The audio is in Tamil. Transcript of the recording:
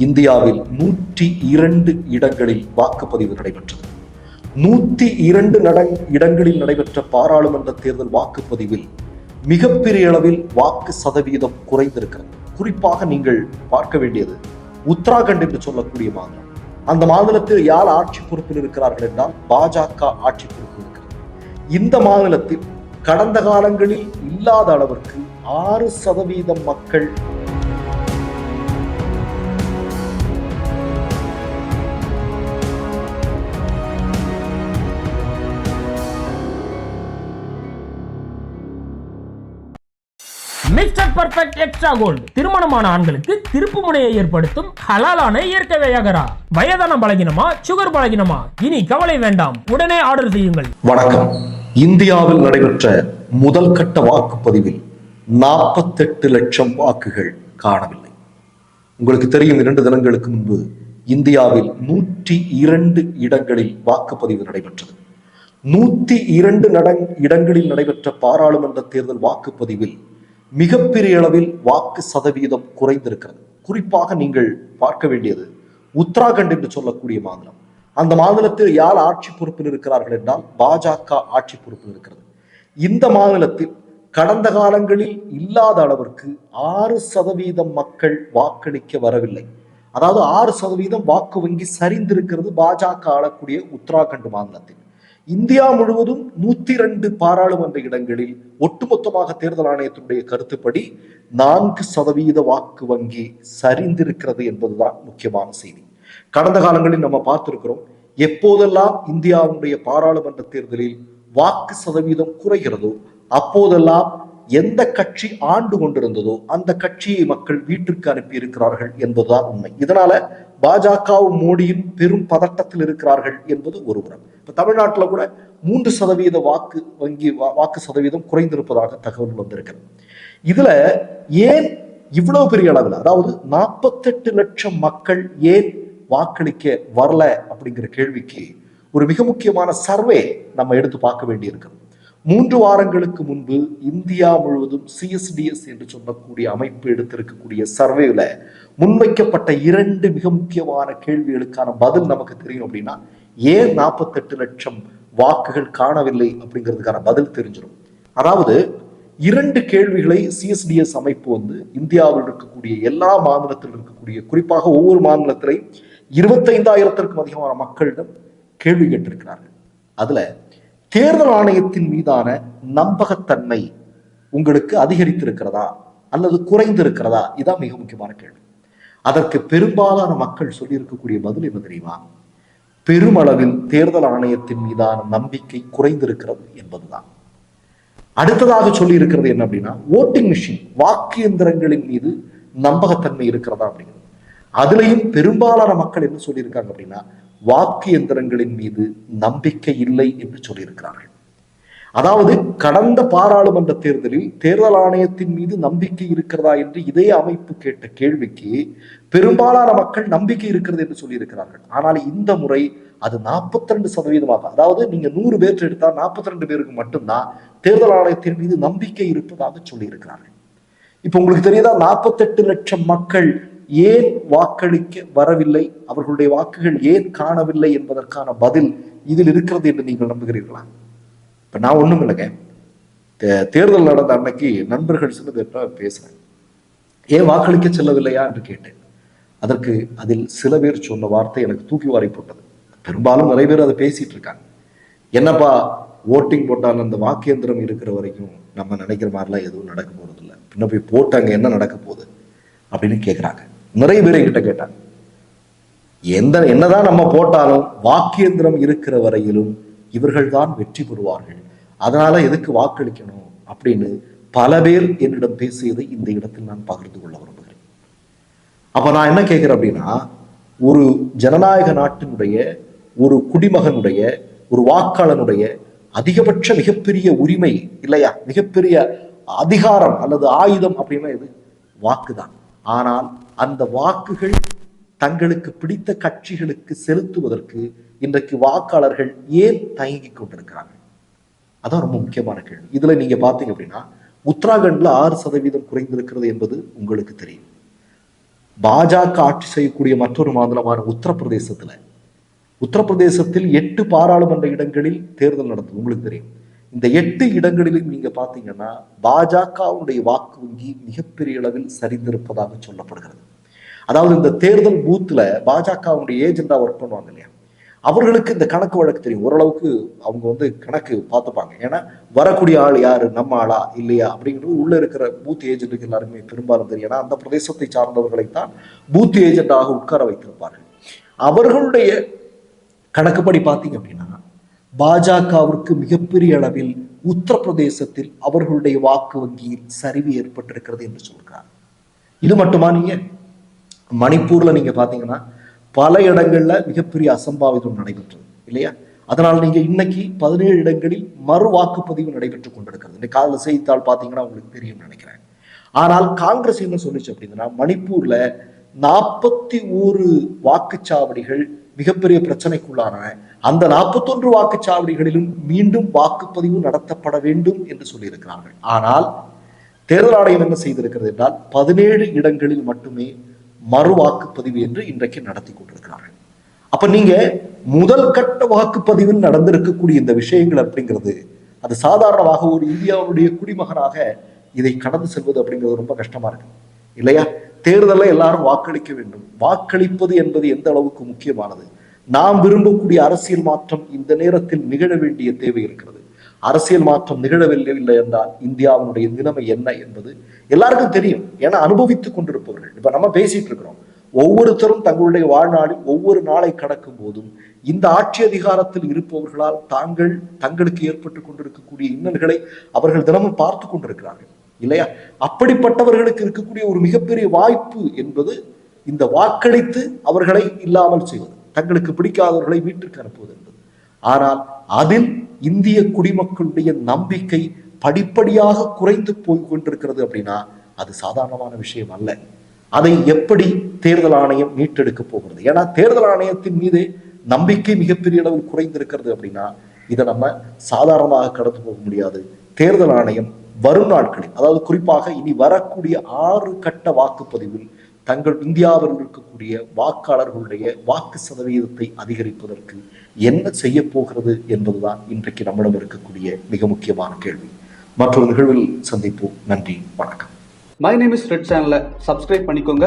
இந்தியாவில் நூற்றி இரண்டு இடங்களில் வாக்குப்பதிவு நடைபெற்றது. நூத்தி இரண்டு நட இடங்களில் நடைபெற்ற பாராளுமன்ற தேர்தல் வாக்குப்பதிவில் மிகப்பெரிய அளவில் வாக்கு சதவீதம் குறைந்திருக்கிறது. குறிப்பாக நீங்கள் பார்க்க வேண்டியது உத்தராகண்ட் என்று சொல்லக்கூடிய மாநிலம். அந்த மாநிலத்தில் யார் ஆட்சி பொறுப்பில் இருக்கிறார்கள் என்றால் பாஜக ஆட்சி பொறுப்பில் இருக்கிறது. இந்த மாநிலத்தில் கடந்த காலங்களில் இல்லாத அளவிற்கு ஆறு சதவீதம் மக்கள் மிஸ்டர் பர்ஃபெக்ட் எக்ஸ்ட்ரா கோல்டு திருமணமான ஆண்களுக்கு திருப்பு முனையை ஏற்படுத்தும் ஹலாலான இயற்கை வையகரா. வயதான பலகினமா சுகர் பலகினமா? இனி கவலை வேண்டாம். உடனே ஆர்டர் செய்யுங்கள். வணக்கம். இந்தியாவில் நடைபெற்ற முதல் கட்ட வாக்குப்பதிவில் நாற்பத்தெட்டு லட்சம் வாக்குகள் காணவில்லை. உங்களுக்கு தெரியும் இரண்டு தினங்களுக்கு முன்பு இந்தியாவில் நூற்றி இரண்டு இடங்களில் வாக்குப்பதிவு நடைபெற்றது. நூத்தி இரண்டு இடங்களில் நடைபெற்ற பாராளுமன்ற தேர்தல் வாக்குப்பதிவில் மிகப்பெரிய அளவில் வாக்கு சதவீதம் குறைந்திருக்கிறது. குறிப்பாக நீங்கள் பார்க்க வேண்டியது உத்தராகண்ட் என்று சொல்லக்கூடிய மாநிலம். அந்த மாநிலத்தில் யார் ஆட்சி பொறுப்பில் இருக்கிறார்கள் என்றால் பாஜக ஆட்சி பொறுப்பில் இருக்கிறது. இந்த மாநிலத்தில் கடந்த காலங்களில் இல்லாத அளவிற்கு ஆறு சதவீதம் மக்கள் வாக்களிக்க வரவில்லை. அதாவது ஆறு சதவீதம் வாக்கு வங்கி சரிந்திருக்கிறது பாஜக ஆளக்கூடிய உத்தராகண்ட் மாநிலத்தில். இந்தியா முழுவதும் நூத்தி ரெண்டு பாராளுமன்ற இடங்களில் ஒட்டுமொத்தமாக தேர்தல் ஆணையத்தினுடைய கருத்துப்படி நான்கு சதவீத வாக்கு வங்கி சரிந்திருக்கிறது என்பதுதான் முக்கியமான செய்தி. கடந்த காலங்களில் நம்ம பார்த்திருக்கிறோம் எப்போதெல்லாம் இந்தியாவுடைய பாராளுமன்ற தேர்தலில் வாக்கு சதவீதம் குறைகிறதோ அப்போதெல்லாம் எந்த கட்சி ஆண்டு கொண்டிருந்ததோ அந்த கட்சியை மக்கள் வீட்டிற்கு அனுப்பி இருக்கிறார்கள் என்பதுதான் உண்மை. இதனால பாஜகவும் மோடியும் பெரும் பதட்டத்தில் இருக்கிறார்கள் என்பது ஒரு உரம் இப்போ தமிழ்நாட்டில் கூட மூன்று சதவீத வாக்கு வங்கி வா- வாக்கு சதவீதம் குறைந்திருப்பதாக தகவல் வந்திருக்கிறது. இதுல ஏன் இவ்வளவு பெரிய அளவில்? அதாவது நாற்பத்தெட்டு லட்சம் மக்கள் ஏன் வாக்களிக்க வரல அப்படிங்கிற கேள்விக்கு ஒரு மிக முக்கியமான சர்வே நம்ம எடுத்து பார்க்க வேண்டியிருக்கிறது. மூன்று வாரங்களுக்கு முன்பு இந்தியா முழுவதும் சிஎஸ்டிஎஸ் என்று சொல்லக்கூடிய அமைப்பு எடுத்திருக்கக்கூடிய சர்வேல முன்வைக்கப்பட்ட இரண்டு மிக முக்கியமான கேள்விகளுக்கான பதில் நமக்கு தெரியும் அப்படின்னா ஏன் நாற்பத்தெட்டு லட்சம் வாக்குகள் காணவில்லை அப்படிங்கிறதுக்கான பதில் தெரிஞ்சிடும். அதாவது இரண்டு கேள்விகளை சிஎஸ்டிஎஸ் அமைப்பு வந்து இந்தியாவில் இருக்கக்கூடிய எல்லா மாநிலத்தில் இருக்கக்கூடிய குறிப்பாக ஒவ்வொரு மாநிலத்திலையும் இருபத்தைந்தாயிரத்திற்கும் அதிகமான மக்களிடம் கேள்வி கேட்டிருக்கிறார்கள். அதுல தேர்தல் ஆணையத்தின் மீதான நம்பகத்தன்மை உங்களுக்கு அதிகரித்திருக்கிறதா? அல்லது குறைந்திருக்கிறதா? இதான் மிக முக்கியமான கேள்வி. அதற்கு பெரும்பாலான மக்கள் சொல்லியிருக்கக்கூடிய பதில் என்ன தெரியுமா? பெருமளவில் தேர்தல் ஆணையத்தின் மீதான நம்பிக்கை குறைந்திருக்கிறது என்பதுதான். அடுத்ததாக சொல்லி இருக்கிறது என்ன அப்படின்னா ஓட்டிங் மிஷின் வாக்கு எந்திரங்களின் மீது நம்பகத்தன்மை இருக்கிறதா அப்படிங்கிறது. அதுலயும் பெரும்பாலான மக்கள் என்ன சொல்லியிருக்காங்க அப்படின்னா வாக்கு எந்திரங்களின் மீது நம்பிக்கை இல்லை என்று சொல்லியிருக்கிறார்கள். அதாவது கடந்த பாராளுமன்ற தேர்தலில் தேர்தல் ஆணையத்தின் மீது நம்பிக்கை இருக்கிறதா என்று இதே அமைப்பு கேட்ட கேள்விக்கு பெரும்பாலான மக்கள் நம்பிக்கை இருக்கிறது என்று சொல்லியிருக்கிறார்கள். ஆனால் இந்த முறை அது 42% ரெண்டு சதவீதமாக அதாவது நீங்க நூறு பேர் எடுத்தால் 42 ரெண்டு பேருக்கு மட்டும்தான் தேர்தல் ஆணையத்தின் மீது நம்பிக்கை இருப்பதாக சொல்லியிருக்கிறார்கள். இப்ப உங்களுக்கு தெரியுதா 48 லட்சம் மக்கள் ஏன் வாக்களிக்க வரவில்லை? அவர்களுடைய வாக்குகள் ஏன் காணவில்லை என்பதற்கான பதில் இதில் இருக்கிறது என்று நீங்கள் நம்புகிறீர்களா? இப்ப நான் ஒண்ணும் இல்லைங்க. தே- தேர்தல் நடந்த அன்னைக்கு நண்பர்கள் சில பேர்ட்ட பேசுறேன். ஏன் வாக்களிக்க செல்லவில்லையா என்று கேட்டேன். அதற்கு அதில் சில பேர் சொன்ன வார்த்தை எனக்கு தூக்கி வாரி போட்டது. பெரும்பாலும் நிறைய பேர் அதை பேசிட்டு இருக்காங்க. என்னப்பா ஓட்டிங் போட்டால் அந்த வாக்கியந்திரம் இருக்கிற வரைக்கும் நம்ம நினைக்கிற மாதிரிலாம் எதுவும் நடக்க போகிறது இல்லை பின்ன போய் போட்டாங்க என்ன நடக்க போகுது? அப்படின்னு கேட்குறாங்க நிறைய பேர் என்கிட்ட கேட்டாங்க. எந்த என்னதான் நம்ம போட்டாலும் வாக்கியந்திரம் இருக்கிற வரையிலும் இவர்கள்தான் வெற்றி பெறுவார்கள். அதனால எதுக்கு வாக்களிக்கணும்? அப்படின்னு பல பேர் என்னிடம் பேசியதை இந்த இடத்தில் நான் பகிர்ந்து கொள்ள விரும்புகிறேன். அப்ப நான் என்ன கேட்கிறேன் அப்படின்னா ஒரு ஜனநாயக நாட்டினுடைய ஒரு குடிமகனுடைய ஒரு வாக்காளனுடைய அதிகபட்ச மிகப்பெரிய உரிமை இல்லையா? மிகப்பெரிய அதிகாரம் அல்லது ஆயுதம் அப்படின்னா இது வாக்குதான். ஆனால் அந்த வாக்குகள் தங்களுக்கு பிடித்த கட்சிகளுக்கு செலுத்துவதற்கு இன்றைக்கு வாக்காளர்கள் ஏன் தயங்கிக் கொண்டிருக்கிறார்கள்? அதான் ரொம்ப முக்கியமான கேள்வி. இதுல நீங்க பாத்தீங்க அப்படின்னா உத்தராகண்ட்ல ஆறு சதவீதம் குறைந்திருக்கிறது என்பது உங்களுக்கு தெரியும். பாஜக ஆட்சி செய்யக்கூடிய மற்றொரு மாநிலமான உத்தரப்பிரதேசத்துல உத்தரப்பிரதேசத்தில் எட்டு பாராளுமன்ற இடங்களில் தேர்தல் நடந்தது. உங்களுக்கு தெரியும். இந்த எட்டு இடங்களிலும் நீங்க பாத்தீங்கன்னா பாஜகவுடைய வாக்கு வங்கி மிகப்பெரிய அளவில் சரிந்திருப்பதாக சொல்லப்படுகிறது. அதாவது இந்த தேர்தல் பூத்துல பாஜகவுடைய ஏஜெண்டா ஒர்க் பண்ணுவாங்க இல்லையா? அவர்களுக்கு இந்த கணக்கு வழக்கு தெரியும். ஓரளவுக்கு அவங்க வந்து கணக்கு பார்த்துப்பாங்க. ஏன்னா வரக்கூடிய ஆள் யாரு? நம்ம ஆளா? இல்லையா? அப்படிங்கிறது உள்ள இருக்கிற பூத் ஏஜென்ட்டுக்கு எல்லாருமே பெரும்பாலும் தெரியும். ஏன்னா அந்த பிரதேசத்தை சார்ந்தவர்களைத்தான் பூத் ஏஜென்டாக உட்கார வைத்திருப்பார்கள். அவர்களுடைய கணக்குப்படி பார்த்தீங்க அப்படின்னா பாஜகவிற்கு மிகப்பெரிய அளவில் உத்தரப்பிரதேசத்தில் அவர்களுடைய வாக்கு வங்கியில் சரிவு ஏற்பட்டிருக்கிறது என்று சொல்கிறார் இது மட்டுமா நீங்க? மணிப்பூர்ல நீங்க பாத்தீங்கன்னா பல இடங்கள்ல மிகப்பெரிய அசம்பாவிதம் நடைபெற்றது இல்லையா? அதனால் நீங்க இன்னைக்கு பதினேழு இடங்களில் மறு வாக்குப்பதிவு நடைபெற்றுக் கொண்டிருக்கிறது. இந்த கால செய்தித்தாள் பாத்தீங்கன்னா உங்களுக்கு தெரியும் நினைக்கிறேன். ஆனால் காங்கிரஸ் என்ன சொல்லிச்சு அப்படின்னா மணிப்பூர்ல நாற்பத்தி ஓரு வாக்குச்சாவடிகள் மிகப்பெரிய பிரச்சனைக்குள்ளான அந்த நாற்பத்தொன்று வாக்குச்சாவடிகளிலும் மீண்டும் வாக்குப்பதிவு நடத்தப்பட வேண்டும் என்று சொல்லியிருக்கிறார்கள். ஆனால் தேர்தல் ஆணையம் என்ன செய்திருக்கிறது என்றால் பதினேழு இடங்களில் மட்டுமே மறு வாக்குப்பதிவு என்று இன்றைக்கு நடத்தி கொண்டிருக்கிறார்கள். அப்ப நீங்க முதல் கட்ட வாக்குப்பதிவில் நடந்திருக்கக்கூடிய இந்த விஷயங்கள் அப்படிங்கிறது அது சாதாரணமாக ஒரு இந்தியாவுடைய குடிமகனாக இதை கடந்து செல்வது அப்படிங்கிறது ரொம்ப கஷ்டமா இருக்கு. இல்லையா? தேர்தலில் எல்லாரும் வாக்களிக்க வேண்டும். வாக்களிப்பது என்பது எந்த அளவுக்கு முக்கியமானது? நாம் விரும்பக்கூடிய அரசியல் மாற்றம் இந்த நேரத்தில் நிகழ வேண்டிய தேவை இருக்கிறது. அரசியல் மாற்றம் நிகழவில்லை இல்லை என்றால் இந்தியாவினுடைய நிலைமை என்ன என்பது எல்லாருக்கும் தெரியும். ஏன்னா அனுபவித்துக் கொண்டிருப்பவர்கள். இப்ப நம்ம பேசிட்டு இருக்கிறோம். ஒவ்வொருத்தரும் தங்களுடைய வாழ்நாளில் ஒவ்வொரு நாளை கடக்கும் போதும் இந்த ஆட்சி அதிகாரத்தில் இருப்பவர்களால் தாங்கள் தங்களுக்கு ஏற்பட்டு கொண்டிருக்கக்கூடிய இன்னல்களை அவர்கள் தினமும் பார்த்து கொண்டிருக்கிறார்கள். இல்லையா? அப்படிப்பட்டவர்களுக்கு இருக்கக்கூடிய ஒரு மிகப்பெரிய வாய்ப்பு என்பது இந்த வாக்களித்து அவர்களை இல்லாமல் செய்வது. தங்களுக்கு பிடிக்காதவர்களை வீட்டிற்கு அனுப்புவது என்பது. ஆனால் அதில் இந்திய குடிமக்களுடைய நம்பிக்கை படிப்படியாக குறைந்து போய் கொண்டிருக்கிறது அப்படின்னா அது சாதாரணமான விஷயம் அல்ல. அதை எப்படி தேர்தல் ஆணையம் மீட்டெடுக்க போகிறது? ஏன்னா தேர்தல் ஆணையத்தின் மீது நம்பிக்கை மிகப்பெரிய அளவில் குறைந்திருக்கிறது அப்படின்னா இதை நம்ம சாதாரணமாக கடந்து போக முடியாது. தேர்தல் ஆணையம் வரும் நாட்களில் அதாவது குறிப்பாக இனி வரக்கூடிய ஆறு கட்ட வாக்குப்பதிவில் தங்கள் இந்தியாவில் இருக்கக்கூடிய வாக்காளர்களுடைய வாக்கு சதவீதத்தை அதிகரிப்பதற்கு என்ன செய்ய போகிறது என்பதுதான் இன்றைக்கு நம்மிடம் இருக்கக்கூடிய மிக முக்கியமான கேள்வி. மற்றொரு நிகழ்வில் சந்திப்போம். நன்றி வணக்கம். மை நேம் இஸ் ரெட் சேனலை சப்ஸ்கிரைப் பண்ணிக்கோங்க.